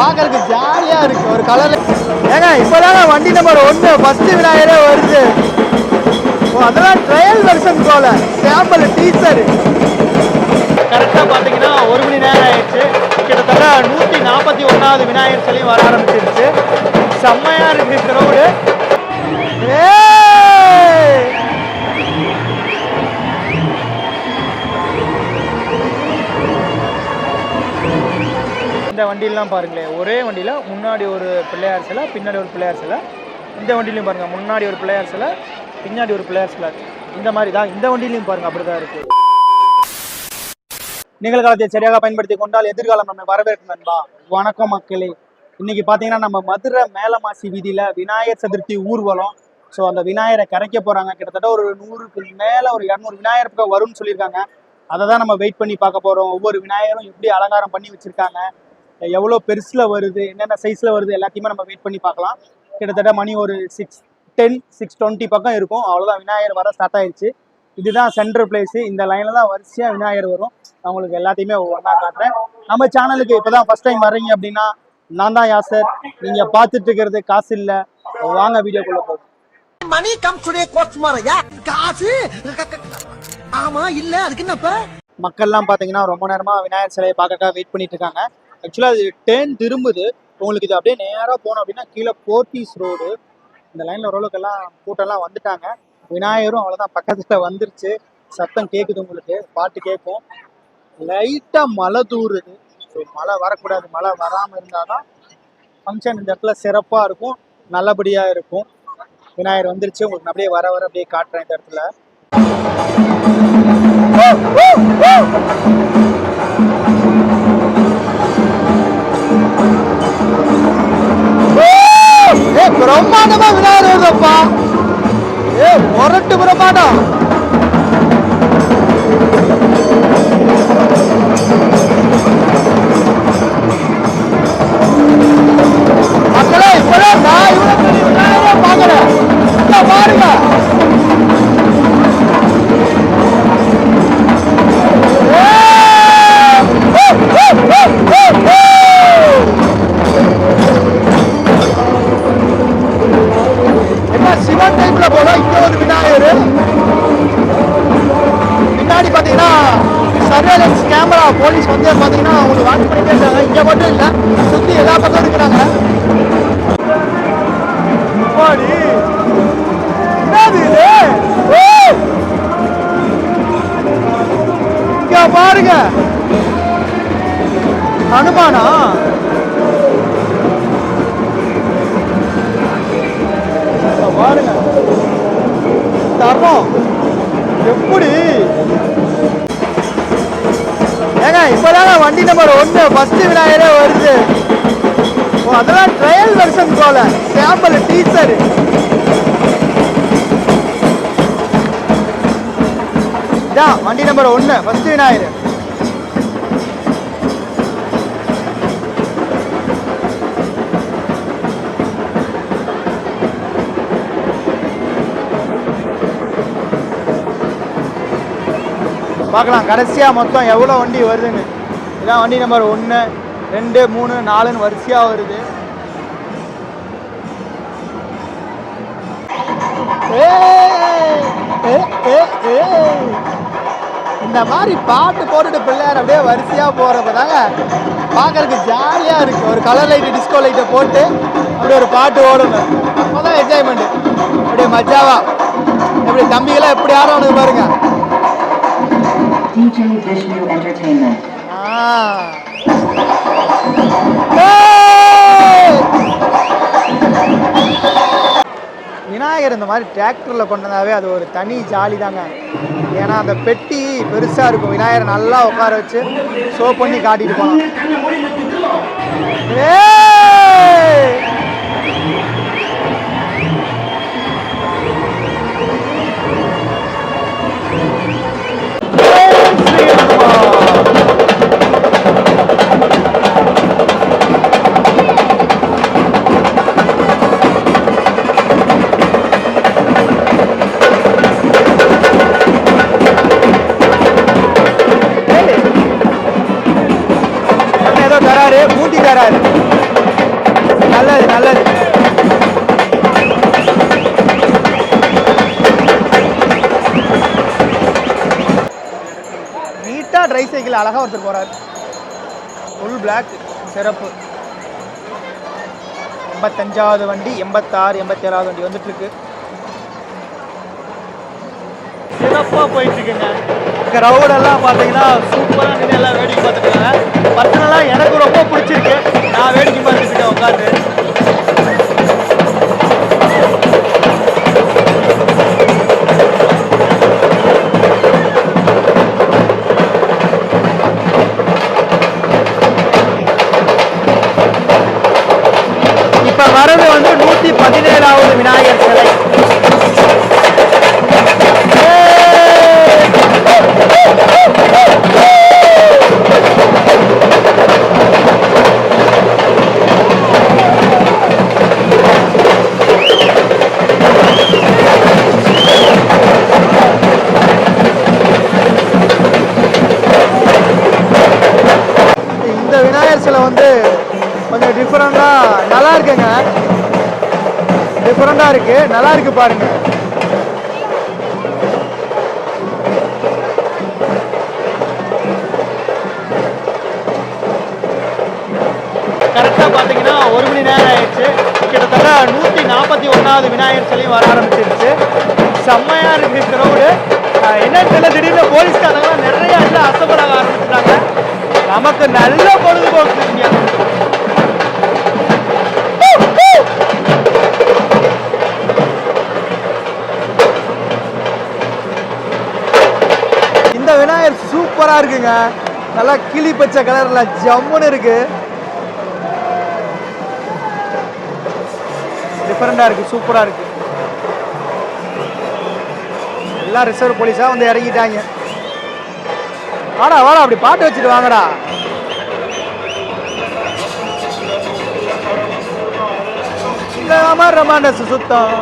பார்க்கறதுக்கு ஜாலியா இருக்கு. ஒரு கலர்ல ஏங்க இப்போதாங்க வண்டி நம்பர் ஒன்று ஃபர்ஸ்ட் விநாயகரே வருது. ஓ அதெல்லாம் ட்ரையல் வெர்ஷன் போல. சாம்பிள் டீச்சர் கரெக்டாக பார்த்தீங்கன்னா ஒரு மணி நேரம் ஆயிடுச்சு. கிட்டத்தட்ட நூற்றி நாற்பத்தி ஒன்றாவது விநாயகர் சிலையும் வர ஆரம்பிச்சிருச்சு. செம்மையா இருக்கு க்ரௌடு இந்த வண்டியெல்லாம் பாருங்களேன் ஒரே வண்டியில் முன்னாடி ஒரு பிள்ளையார் சிலை பின்னாடி ஒரு பிள்ளையார் சிலை. இந்த வண்டியிலையும் பாருங்கள் முன்னாடி ஒரு பிள்ளையார் சிலை பின்னாடி ஒரு பிள்ளையார் சிலை. இந்த மாதிரி தான் இந்த வண்டியிலையும் பாருங்க அப்படிதான் இருக்குது நிகழ்காலத்தை சரியாக பயன்படுத்தி கொண்டால் எதிர்காலம் நம்ம வரவேற்கும் நண்பா வணக்கம் மக்களே. இன்னைக்கு பார்த்தீங்கன்னா நம்ம மதுரை மேலமாசி வீதியில் விநாயகர் சதுர்த்தி ஊர்வலம். ஸோ அந்த விநாயகரை கரைக்க போகிறாங்க கிட்டத்தட்ட ஒரு நூறுக்கு மேலே ஒரு இரநூறு விநாயகர் பக்கம் வரும்னு சொல்லியிருக்காங்க. அதை தான் நம்ம வெயிட் பண்ணி பார்க்க போகிறோம் ஒவ்வொரு விநாயகரும் எப்படி அலங்காரம் பண்ணி வச்சுருக்காங்க. எவ்வளோ பெருசுல வருது என்னென்ன சைஸ்ல வருது எல்லாத்தையுமே நம்ம வெயிட் பண்ணி பார்க்கலாம். கிட்டத்தட்ட மணி ஒரு சிக்ஸ் டென் சிக்ஸ் டுவெண்ட்டி பக்கம் இருக்கும். அவ்வளோதான் விநாயகர் வர ஸ்டார்ட் ஆயிடுச்சு இதுதான் சென்டர் பிளேஸ் இந்த லைன்ல தான் வரிசையா விநாயகர் வரும். நான் உங்களுக்கு எல்லாத்தையுமே ஒவ்வொன்றா காட்டுறேன். நம்ம சேனலுக்கு இப்பதான் ஃபர்ஸ்ட் டைம் வர்றீங்க அப்படின்னா நான் தான் யாசர். நீங்க பார்த்துட்டு இருக்கிறது காசு இல்ல. வாங்க வீடியோக்குள்ள போகும் மணி கம் டுடே கோட் காசு? ஆமா இல்ல அதுக்கு என்னப்ப? மக்கள்லாம் பார்த்தீங்கன்னா ரொம்ப நேரமா விநாயகர் சிலையை பார்க்கறதுக்காக வெயிட் பண்ணிட்டு இருக்காங்க. ஆக்சுவலாக அது டேர்ன் திரும்புது. உங்களுக்கு இது அப்படியே நேராக போனோம் அப்படின்னா கீழே போர்ட்டிஸ் ரோடு இந்த லைனில் ஓரளவுக்கெல்லாம் கூட்டம்லாம் வந்துட்டாங்க. விநாயகரும் அவ்வளோதான் பக்கத்தில் வந்துருச்சு. சத்தம் கேட்குது உங்களுக்கு. பாட்டு கேட்கும் லைட்டாக மழை தூறுது ஸோ மழை வரக்கூடாது. மழை வராமல் இருந்தால் தான் ஃபங்க்ஷன் இந்த இடத்துல சிறப்பாக இருக்கும். நல்லபடியாக இருக்கும். விநாயகர் வந்துருச்சு. உங்களுக்கு அப்படியே வர வர அப்படியே காட்டுறேன் இந்த இடத்துல. alow அவங்களுக்கு வாட்ச் பண்ணிட்டே இருக்காங்க இங்க மட்டும் இல்ல சுத்தி எல்லா பக்கம் இருக்கிறாங்க. பாருங்க. அனுமானா? நம்பர் ஒன்று ஃபஸ்ட்டு விநாயகரே வருது. ஓ அதெல்லாம் ட்ரையல் வெர்ஷன் போல. சாம்பிள் டீச்சர் இதான் வண்டி நம்பர் ஒன்று ஃபஸ்ட்டு விநாயகர். பார்க்கலாம் கடைசியாக மொத்தம் எவ்வளோ வண்டி வருதுன்னு. இதான் வண்டி நம்பர் ஒன்று ரெண்டு மூணு நாலுன்னு வரிசையாக வருது. இந்த மாதிரி பாட்டு போட்டுட்டு பிள்ளையார் அப்படியே வரிசையாக போகிறப்ப தாங்க பார்க்கறதுக்கு ஜாலியாக இருக்கு. ஒரு கலர் லைட்டு டிஸ்கோ லைட்டை போட்டு அப்படியே ஒரு பாட்டு ஓடணும். அப்போ தான் என்ஜாய்மெண்ட்டு அப்படியே மஜாவா. எப்படி தம்பிகளாம் எப்படி ஆடுவானுங்க பாருங்க. DJ Vishnu Entertainment. விநாயகர் இந்த மாதிரி டிராக்டரில் கொண்டு வந்தாவே அது ஒரு தனி ஜாலி தாங்க ஏன்னா அந்த பெட்டி பெருசாக இருக்கும். விநாயகரை நல்லா உட்கார வச்சு ஷோ பண்ணி காட்டிட்டு போனோம் ஏ ட்ரை சைக்கிள் அழகாக ஒருத்தர் போகிறார் ஃபுல் பிளாக் சிறப்பு. எண்பத்தஞ்சாவது வண்டி எண்பத்தாறு எண்பத்தேழாவது வண்டி வந்துட்டு இருக்கு சிறப்பாக போயிட்டு இருக்குங்க க்ரௌடெல்லாம் பார்த்தீங்கன்னா சூப்பராக நின்று எல்லாம் வேடிக்கை பார்த்துட்டு இருக்காங்க. பர்சனலாக எனக்கு ரொம்ப பிடிச்சிருக்கு. நான் வேடிக்கை பார்த்துட்டு இருக்கேன் உட்காந்து பதினேழாவது விநாயகர் டிஃப்ரெண்டாக இருக்கு. நல்லா இருக்கு பாருங்க. கரெக்டாக பார்த்தீங்கன்னா ஒரு மணி நேரம் ஆயிடுச்சு. கிட்டத்தட்ட நூற்றி நாற்பத்தி ஒன்றாவது விநாயகர் சிலையும் வர ஆரம்பிச்சிருச்சு. செம்மையாக இருக்கு க்ரௌடு என்னன்னு தெரியல திடீர்னு போலீஸ்காரங்களாம் நிறைய இடத்துல அசப்பட ஆரம்பிச்சிட்டாங்க. நமக்கு நல்ல பொழுதுபோக்கு இங்க. சூப்பரா இருக்குங்க. நல்லா கிளி பச்சை கலர்ல ஜம்முன்னு இருக்கு. டிஃபரெண்டா இருக்கு சூப்பரா இருக்கு. எல்லாம் ரிசர்வ் போலீஸா வந்து இறங்கிட்டாங்க. வாடா வாடா அப்படி பாட்டு வச்சுட்டு வாங்கடா. அமர மனசு சுத்தம்.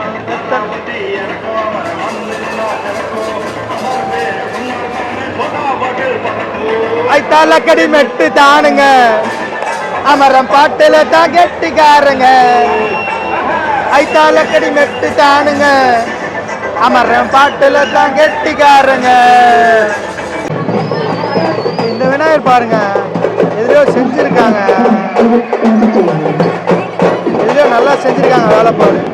தலைக்கடி மெட்டு தானுங்க. அமரம் பாட்டுல தான் கெட்டிக்காரங்க. ஐத்தாலக்கடி மெட்டு தானுங்க. அமரம் பாட்டுல தான் கெட்டிக்காரங்க. இந்த விநாயகர் பாருங்க. எதிரோ செஞ்சிருக்காங்க. எதிரோ நல்லா செஞ்சிருக்காங்க வேலை ஏய்,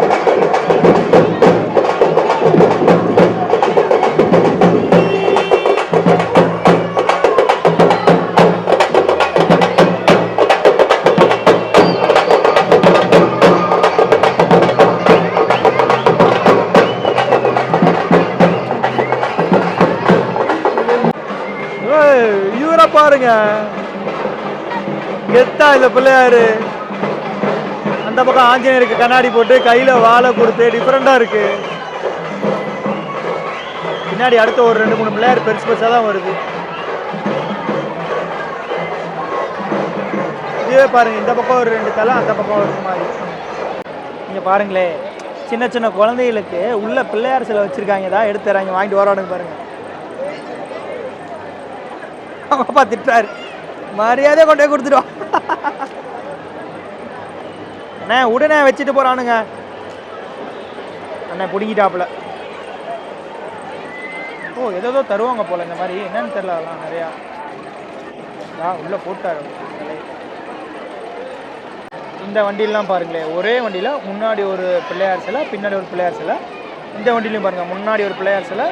பாருங்க. கெத்தா இல்ல பிள்ளையாரு. அந்த பக்கம் ஆஞ்சநேயருக்கு கண்ணாடி போட்டு கையில வாழை கொடுத்து டிஃப்ரெண்டா இருக்கு. பின்னாடி அடுத்த ஒரு ரெண்டு மூணு பிள்ளையார் பெருசு பெருசா தான் வருது. இதுவே பாருங்க இந்த பக்கம் ஒரு ரெண்டு தலை அந்த பக்கம் ஒரு மாதிரி. நீங்க பாருங்களே சின்ன சின்ன குழந்தைகளுக்கு உள்ள பிள்ளையார் சிலை வச்சிருக்காங்க. தான் எடுத்து தராங்க வாங்கிட்டு வரானுங்க பாருங்க. அவங்க அப்பா திட்டாரு மரியாதையை கொண்டு போய் கொடுத்துருவான் அண்ணே உடனே வச்சுட்டு போறானுங்க. அண்ணே பிடிக்கிட்டாப்புல ஓ ஏதோ தருவாங்க போல இந்த மாதிரி. என்னன்னு தெரியல அதெல்லாம் நிறையா. ஆ உள்ள போட்டார். இந்த வண்டியிலாம் பாருங்களேன் ஒரே வண்டியில் முன்னாடி ஒரு பிள்ளையார் சிலை பின்னாடி ஒரு பிள்ளையார் சிலை. இந்த வண்டியிலையும் பாருங்கள் முன்னாடி ஒரு பிள்ளையார் சிலை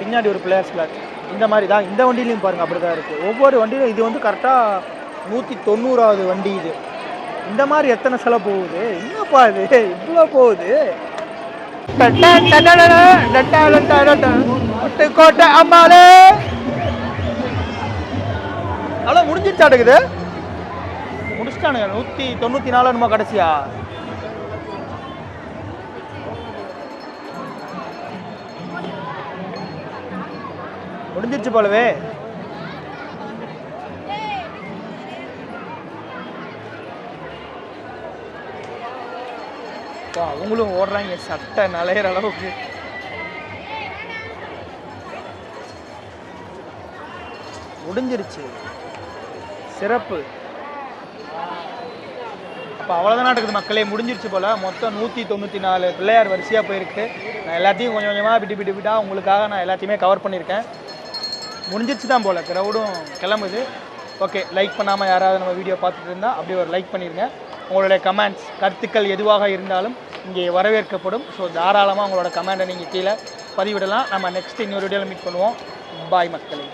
பின்னாடி ஒரு பிள்ளையார் சிலை. இந்த மாதிரி தான் இந்த வண்டியிலையும் பாருங்கள் அப்படி தான் இருக்குது ஒவ்வொரு வண்டியிலும் இது வந்து கரெக்டாக நூற்றி தொண்ணூறாவது வண்டி இது. இந்த மாதிரி எத்தனை சிலை போகுது? என்னப்பா இது? இவ்வளோ போகுது. கோட்டை அம்மாளே. அவ்வளோ முடிஞ்சிருச்சாட்டுக்குது? முடிச்சிட்டானுங்க நூற்றி தொண்ணூற்றி நாலு நம்ம கடைசியா? முடிஞ்சிருச்சு போலவே. அவங்களும் ஓடுறாங்க சட்டை நலையிற அளவுக்கு. முடிஞ்சிருச்சு. சிறப்பு. அப்போ அவ்வளோதான் நடக்குது மக்களே முடிஞ்சிருச்சு போல். மொத்தம் நூற்றி தொண்ணூற்றி நாலு பிள்ளையார் வரிசையாக போயிருக்கு. நான் எல்லாத்தையும் கொஞ்சம் கொஞ்சமாக விட்டு விட்டு விட்டா உங்களுக்காக நான் எல்லாத்தையுமே கவர் பண்ணியிருக்கேன். முடிஞ்சிருச்சு தான் போல். க்ரௌடும் கிளம்புது. ஓகே லைக் பண்ணாமல் யாராவது நம்ம வீடியோ பார்த்துட்டு இருந்தால் அப்படியே ஒரு லைக் பண்ணிடுங்க உங்களுடைய கமெண்ட்ஸ் கருத்துக்கள் எதுவாக இருந்தாலும் இங்கே வரவேற்கப்படும். ஸோ தாராளமாக உங்களோட கமெண்டை நீங்கள் கீழே பதிவிடலாம். நம்ம நெக்ஸ்ட் இன்னொரு வீடியோவில் மீட் பண்ணுவோம். பாய் மக்களே.